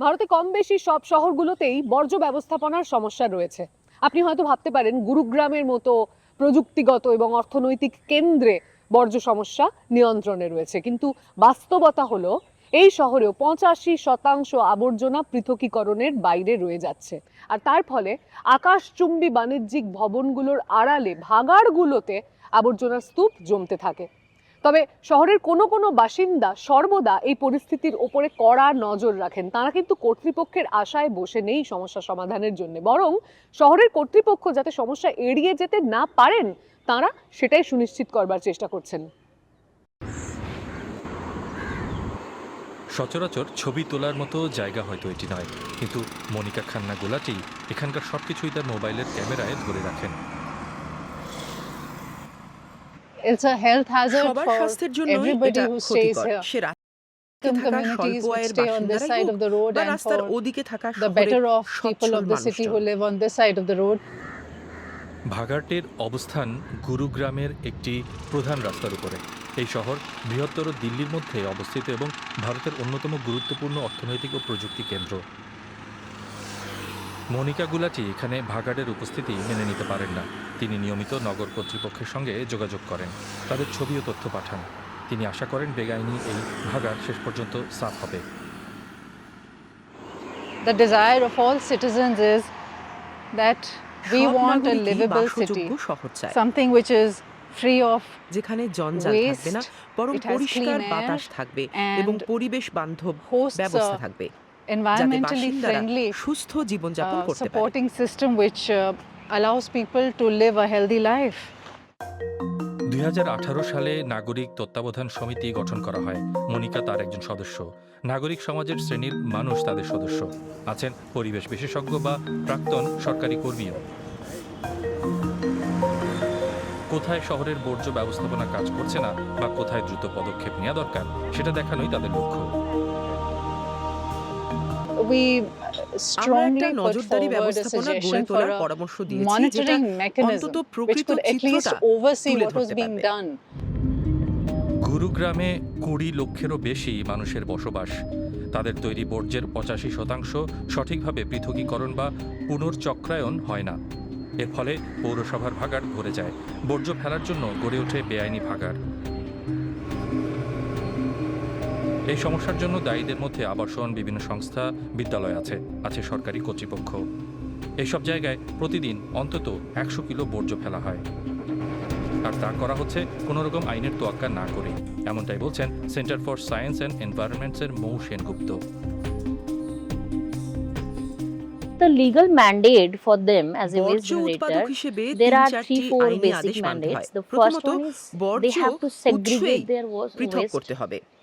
ভারতে কম বেশি সব শহরগুলোতেই বর্জ্য ব্যবস্থাপনার সমস্যা রয়েছে। আপনি হয়তো ভাবতে পারেন, গুরুগ্রামের মতো প্রযুক্তিগত এবং অর্থনৈতিক কেন্দ্রে বর্জ্য সমস্যা নিয়ন্ত্রণে রয়েছে। কিন্তু বাস্তবতা হলো, এই শহরেও পঁচাশি শতাংশ আবর্জনা পৃথকীকরণের বাইরে রয়ে যাচ্ছে। আর তার ফলে আকাশচুম্বী বাণিজ্যিক ভবনগুলোর আড়ালে ভাগাড়গুলোতে আবর্জনার স্তূপ জমতে থাকে। তবে শহরের কোনো কোনো বাসিন্দা সর্বদা এই পরিস্থিতির ওপরে কড়া নজর রাখেন। তারা কিন্তু কর্তৃপক্ষের আশায় বসে নেই সমস্যা সমাধানের জন্য। বরং শহরের কর্তৃপক্ষ যাতে সমস্যা এড়িয়ে যেতে না পারেন, তারা সেটাই সুনিশ্চিত করবার চেষ্টা করছেন। সচরাচর ছবি তোলার মতো জায়গা হয়তো এটি নয়। কিন্তু মনিকা খান্না গোলাটি এখানকার সবকিছুই তার মোবাইলের ক্যামেরায় ধরে রাখেন। It's a health hazard সবার for স্বাস্থ্যের জন্য everybody এটা who stays ক্ষতিকর। here. সে রাতে থাকা communities স্বল্প would আয়ের stay on this বাসিন্দারাই side of the road বা and রাস্তার for ওদিকে থাকা the better off people of the city সচ্ছল who live on this side of the road. ভাগাটের অবস্থান গুরুগ্রামের একটি প্রধান রাস্তার উপরে। এই শহর বৃহত্তর দিল্লির মধ্যে অবস্থিত এবং ভারতের অন্যতম গুরুত্বপূর্ণ অর্থনৈতিক ও প্রযুক্তি কেন্দ্র। মনিকা গুলাটি এখানে ভাগাটের উপস্থিতি মেনে নিতে পারেন না। তিনি নিয়মিত নগর কর্তৃপক্ষের সঙ্গে যোগাযোগ করেন। তাদের ছবি ও তথ্য পাঠান। তিনি আশা করেন বেগাইনি এই ভাগাড় শেষ পর্যন্ত সাফ হবে। The desire of all citizens is that we want a livable city, something which is free of যেখানে জঞ্জাল থাকবে না বরং পরিষ্কার বাতাস থাকবে এবং পরিবেশ বান্ধব ব্যবস্থা থাকবে। environmentally friendly সুস্থ জীবনযাপন uh, করতে পারে। supporting system which uh, allows people to live a healthy life. দুই হাজার আঠারো সালে নাগরিক তত্ত্বাবধান সমিতি গঠন করা হয়। মনিকা তার একজন সদস্য। নাগরিক সমাজের শ্রেণির মানুষ তাদের সদস্য। আছেন পরিবেশ বিশেষজ্ঞ বা প্রাক্তন সরকারি কর্মীও। কোথায় শহরের বর্জ্য ব্যবস্থাপনা কাজ করছে না বা কোথায় দ্রুত পদক্ষেপ নেওয়া দরকার, সেটা দেখানোই তাদের লক্ষ্য। আমরা একটা নজরদারি ব্যবস্থাপনা গড়ে তোলার পরামর্শ দিয়েছি যেটা অন্তত প্রকৃত could at least চিত্রটা তুলে ধরতে পারবে। গুরুগ্রামে কুড়ি লক্ষেরও বেশি মানুষের বসবাস। তাদের তৈরি বর্জ্যের পঁচাশি শতাংশ সঠিকভাবে পৃথকীকরণ বা পুনর্চক্রায়ন হয় না। এর ফলে পৌরসভার ভাগাড় ভরে যায়। বর্জ্য ফেলার জন্য গড়ে ওঠে বেআইনি ভাগাড়। এই সমস্যার জন্য দায়ীদের মধ্যে আবাসন বিভিন্ন সংস্থা বিদ্যালয় আছে আছে সরকারি কর্তৃপক্ষ। এইসব জায়গায় প্রতিদিন অন্তত একশো কিলো বর্জ্য ফেলা হয়। আর তা করা হচ্ছে কোনো রকম আইনের তোয়াক্কা না করে এমনটাই বলছেন centre for science and এনভায়রনমেন্টসের Mou Sengupta. The legal mandate for them as a waste generator there are three four basic mandates. the first প্রথমত one is they বর্জ্য have to segregate their waste করতে হবে।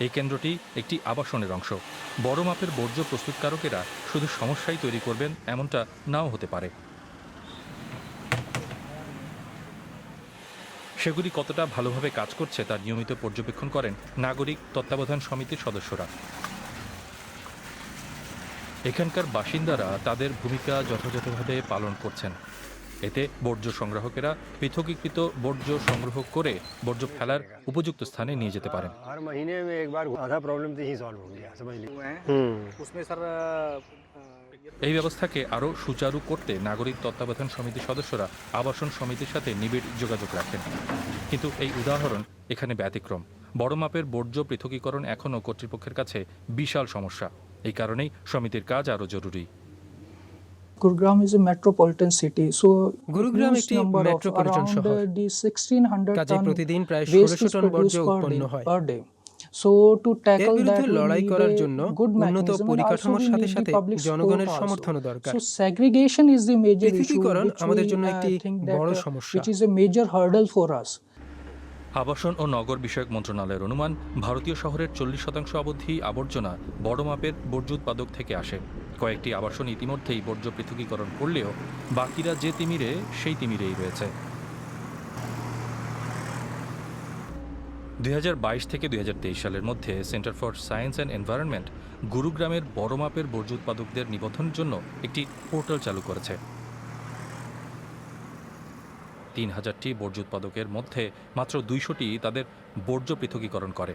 এই কেন্দ্রটি একটি আবাসনের অংশ। বড় মাপের বর্জ্য প্রস্তুতকারকেরা শুধু সমস্যাই তৈরি করবেন এমনটা নাও হতে পারে। সেগুলি কতটা ভালোভাবে কাজ করছে তার নিয়মিত পর্যবেক্ষণ করেন নাগরিক তত্ত্বাবধান সমিতির সদস্যরা। এখানকার বাসিন্দারা তাদের ভূমিকা যথাযথভাবে পালন করছেন। এতে বর্জ্য সংগ্রাহকেরা পৃথকীকৃত বর্জ্য সংগ্রহ করে বর্জ্য ফেলার উপযুক্ত স্থানে নিয়ে যেতে পারেন। এই ব্যবস্থাকে আরও সুচারু করতে নাগরিক তত্ত্বাবধান সমিতির সদস্যরা আবাসন সমিতির সাথে নিবিড় যোগাযোগ রাখেন। কিন্তু এই উদাহরণ এখানে ব্যতিক্রম। বড় মাপের বর্জ্য পৃথকীকরণ এখনও কর্তৃপক্ষের কাছে বিশাল সমস্যা। এই কারণেই সমিতির কাজ আরও জরুরি। Gurugram is a metropolitan city. So Gurugram is a metropolitan city. Around the 1600 ton waste is produced লড়াই করার জন্য উন্নত পরিকাঠামোর সাথে সাথে জনগণের সমর্থনও দরকার। So segregation is the major issue আমাদের জন্য একটি বড় সমস্যা। Which is a major hurdle for us আবাসন ও নগর বিষয়ক মন্ত্রণালয়ের অনুমান ভারতীয় শহরের চল্লিশ শতাংশ অবধি আবর্জনা বড় মাপের বর্জ্য উৎপাদক থেকে আসে। কয়েকটি আবাসন ইতিমধ্যেই বর্জ্য পৃথকীকরণ করলেও বাকিরা যে তিমিরে, সেই তিমিরেই রয়েছে। দুই হাজার বাইশ থেকে দুই হাজার তেইশ সালের মধ্যে centre for science and environment গুরুগ্রামের বড় মাপের বর্জ্য উৎপাদকদের নিবন্ধনের জন্য একটি পোর্টাল চালু করেছে। তিন হাজারটি বর্জ্য উৎপাদকের মধ্যে মাত্র দুইশোটি তাদের বর্জ্য পৃথকীকরণ করে।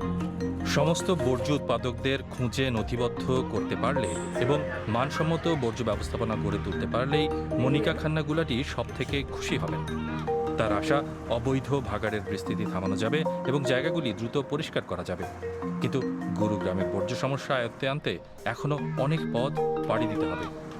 সমস্ত বর্জ্য উৎপাদকদের খুঁজে নথিবদ্ধ করতে পারলে এবং মানসম্মত বর্জ্য ব্যবস্থাপনা গড়ে তুলতে পারলেই মনিকা খান্না গুলাটি সব থেকে খুশি হবেন। তার আশা, অবৈধ ভাগাড়ের বিস্তৃতি থামানো যাবে এবং জায়গাগুলি দ্রুত পরিষ্কার করা যাবে। কিন্তু গুরুগ্রামের বর্জ্য সমস্যা আয়ত্তে আনতে এখনও অনেক পথ পাড়ি দিতে হবে।